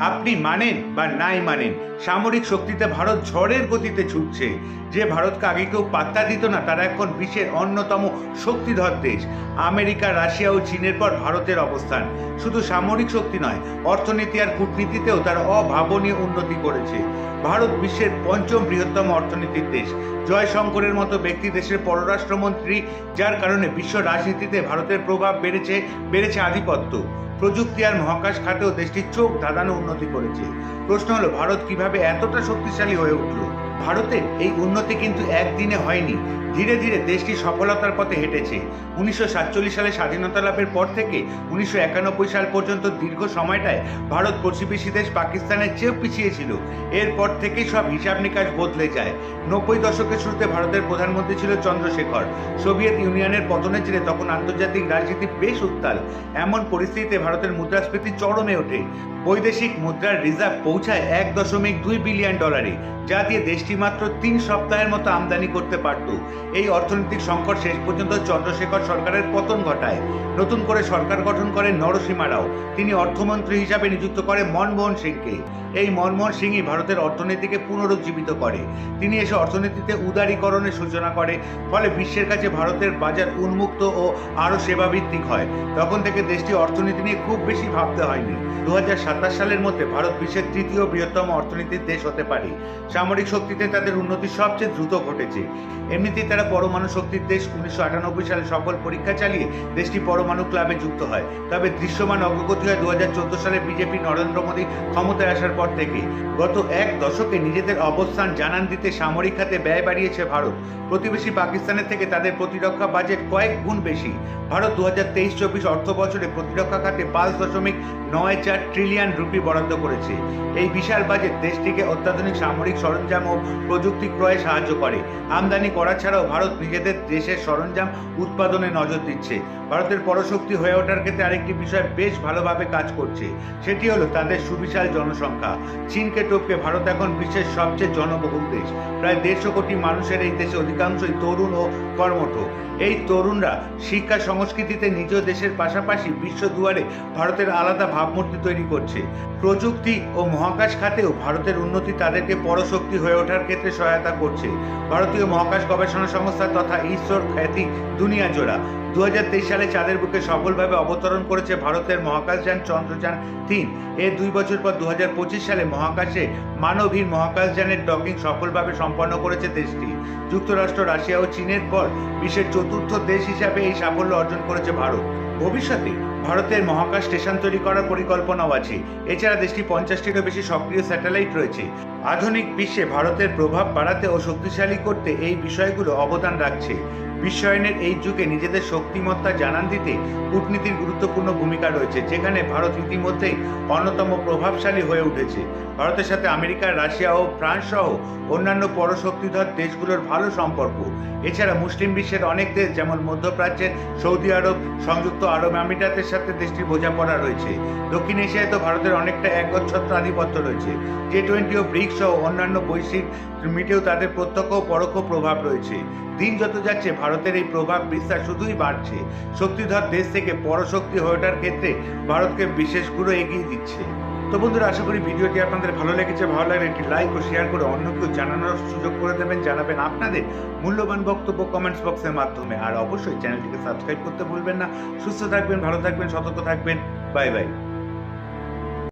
আপনি মানেন বা নাই মানেন, সামরিক শক্তিতে ভারত ঝড়ের গতিতে ছুটছে। যে ভারতকে আগে কেউ পাত্তা দিত না, তারা এখন বিশ্বের অন্যতম শক্তিধর দেশ। আমেরিকা, রাশিয়া ও চীনের পর ভারতের অবস্থান। শুধু সামরিক শক্তি নয়, অর্থনীতি আর কূটনীতিতেও তার অভাবনীয় উন্নতি করেছে। ভারত বিশ্বের পঞ্চম বৃহত্তম অর্থনীতির দেশ। জয়শঙ্করের মতো ব্যক্তি দেশের পররাষ্ট্রমন্ত্রী, যার কারণে বিশ্ব রাজনীতিতে ভারতের প্রভাব বেড়েছে বেড়েছে আধিপত্য। প্রযুক্তি আর মহাকাশ খাতেও দেশটির চোখ ধাঁধানো উন্নতি করেছে। প্রশ্ন হলো, ভারত কীভাবে এতটা শক্তিশালী হয়ে উঠল? ভারতের এই উন্নতি কিন্তু একদিনে হয়নি। ধীরে ধীরে দেশটি সফলতার পথে হেঁটেছে। উনিশশো সাতচল্লিশ সালে স্বাধীনতা লাভের পর থেকে উনিশশো একানব্বই সাল পর্যন্ত দীর্ঘ সময়টায় ভারত প্রতিবেশী দেশ পাকিস্তানের চেয়েও পিছিয়ে ছিল। এরপর থেকেই সব হিসাব নিকাশ বদলে যায়। নব্বই দশকের শুরুতে ভারতের প্রধানমন্ত্রী ছিল চন্দ্রশেখর। সোভিয়েত ইউনিয়নের পতনের জেরে তখন আন্তর্জাতিক রাজনীতি বেশ উত্তাল। এমন পরিস্থিতিতে ভারতের মুদ্রাস্ফীতি চরমে ওঠে। বৈদেশিক মুদ্রার রিজার্ভ পৌঁছায় এক দশমিক দুই বিলিয়ন ডলারে, যা দিয়ে দেশটি মাত্র তিন সপ্তাহের মতো আমদানি করতে পারত। এই অর্থনৈতিক সংকট শেষ পর্যন্ত চন্দ্রশেখর সরকারের পতন ঘটায়। নতুন করে সরকার গঠন করেন নরসীমা রাও। তিনি অর্থমন্ত্রী হিসাবে নিযুক্ত করে মনমোহন সিংকে। এই মনমোহন সিংই ভারতের অর্থনীতিকে পুনরুজ্জীবিত করে। তিনি এসে অর্থনীতিতে উদারীকরণের সূচনা করে, ফলে বিশ্বের কাছে ভারতের বাজার উন্মুক্ত ও আরও সেবাভিত্তিক হয়। তখন থেকে দেশটি অর্থনীতি নিয়ে খুব বেশি ভাবতে হয়নি। দু হাজার সাতাশ সালের মধ্যে ভারত বিশ্বের তৃতীয় বৃহত্তম অর্থনীতির দেশ হতে পারে। সামরিক শক্তিতে তাদের উন্নতি সবচেয়ে দ্রুত ঘটেছে। এমনিতেই তারা পরমাণু শক্তির দেশ। উনিশশো আটানব্বই সালে সফল পরীক্ষা চালিয়ে দেশটি পরমাণু ক্লাবে যুক্ত হয়। তবে দৃশ্যমান অগ্রগতি হয় দুহাজার চোদ্দ সালে বিজেপি নরেন্দ্র মোদী ক্ষমতায় আসার পর থেকে। গত এক দশকে নিজেদের অবস্থান জানান দিতে সামরিক খাতে ব্যয় বাড়িয়েছে ভারত। প্রতিবেশী পাকিস্তানের থেকে তাদের প্রতিরক্ষা বাজেট কয়েক গুণ বেশি। ভারত দু হাজার তেইশ চব্বিশ অর্থ বছরে প্রতিরক্ষা খাতে পাঁচ দশমিক নয় চার ট্রিলিয়ন রুপি বরাদ্দ করেছে। এই বিশাল বাজেট দেশটিকে অত্যাধুনিক সামরিক সরঞ্জাম ও প্রযুক্তি ক্রয়ে সাহায্য করে। আমদানি করা ছাড়াও ভারত নিজেদের দেশের সরঞ্জাম উৎপাদনে নজর দিচ্ছে। ভারতের পরশক্তি হয়ে ওঠার ক্ষেত্রে আরেকটি বিষয় বেশ ভালোভাবে কাজ করছে। সেটি হলো তাদের সুবিশাল জনসংখ্যা। চীনকে টপকে ভারত এখন বিশ্বের সবচেয়ে জনবহুল দেশ। প্রায় দেড়শো কোটি মানুষের এই দেশে অধিকাংশই তরুণ ও কর্মঠ। এই তরুণরা শিক্ষা সংস্কৃতিতে নিজ দেশের পাশাপাশি বিশ্ব দুয়ারে ভারতের আলাদা ভাবমূর্তি তৈরি করছে। প্রযুক্তি ও মহাকাশ খাতেও ভারতের উন্নতি তাদেরকে পরশক্তি হয়ে ওঠার ক্ষেত্রে সহায়তা করছে। ভারতীয় মহাকাশ গবেষণা সংস্থা তথা ইসরোর খ্যাতি দুনিয়া জোড়া। দু সালে চাঁদের বুকে সফলভাবে অবতরণ করেছে ভারতের মহাকাশযান চন্দ্রযান তিন। এর দুই বছর পর দু হাজার পঁচিশ সালে মহাকাশে মানবহীন মহাকাশযানের ডকিং সফলভাবে সম্পন্ন করেছে দেশটি। যুক্তরাষ্ট্র, রাশিয়া ও চীনের পর বিশ্বের চতুর্থ দেশ হিসাবে এই সাফল্য অর্জন করেছে ভারত। ভবিষ্যতে ভারতের মহাকাশ স্টেশন তৈরি করার পরিকল্পনাও আছে। এছাড়া দেশটি পঞ্চাশটিরও বেশি সক্রিয় স্যাটেলাইট রয়েছে। আধুনিক বিশ্বে ভারতের প্রভাব বাড়াতে ও শক্তিশালী করতে এই বিষয়গুলো অবদান রাখছে। বিশ্বায়নের এই যুগে নিজেদের শক্তিমত্তা জানান দিতে কূটনীতির গুরুত্বপূর্ণ ভূমিকা রয়েছে, যেখানে ভারত ইতিমধ্যেই অন্যতম প্রভাবশালী হয়ে উঠেছে। ভারতের সাথে আমেরিকা, রাশিয়া ও ফ্রান্স সহ অন্যান্য পরশক্তিধর দেশগুলোর ভালো সম্পর্ক। এছাড়া মুসলিম বিশ্বের অনেক দেশ, যেমন মধ্যপ্রাচ্যের সৌদি আরব, সংযুক্ত আরব আমিরাতের সাথে দেশটির বোঝাপড়া রয়েছে। দক্ষিণ এশিয়ায় তো ভারতের অনেকটা একচ্ছত্র আধিপত্য রয়েছে। জি টোয়েন্টি ও ব্রিক্স সহ অন্যান্য বৈশ্বিক মিটেও তাদের প্রত্যক্ষ ও পরোক্ষ প্রভাব রয়েছে। দিন যত যাচ্ছে ভারতের এই প্রভাব বিস্তার শুধুই বাড়ছে। শক্তিধর দেশ থেকে পরশক্তি হয়ে ওঠার ক্ষেত্রে ভারতকে বিশেষ গুরু এগিয়ে দিচ্ছে। তো বন্ধুরা, আশা করি ভিডিওটি আপনাদের ভালো লেগেছে। ভালো লাগলে একটি লাইক ও শেয়ার করে অন্য কেউ জানানোর সুযোগ করে দেবেন, জানাবেন আপনাদের মূল্যবান বক্তব্য কমেন্টস বক্সের মাধ্যমে। আর অবশ্যই চ্যানেলটিকে সাবস্ক্রাইব করতে ভুলবেন না। সুস্থ থাকবেন, ভালো থাকবেন, সতর্ক থাকবেন। Bye bye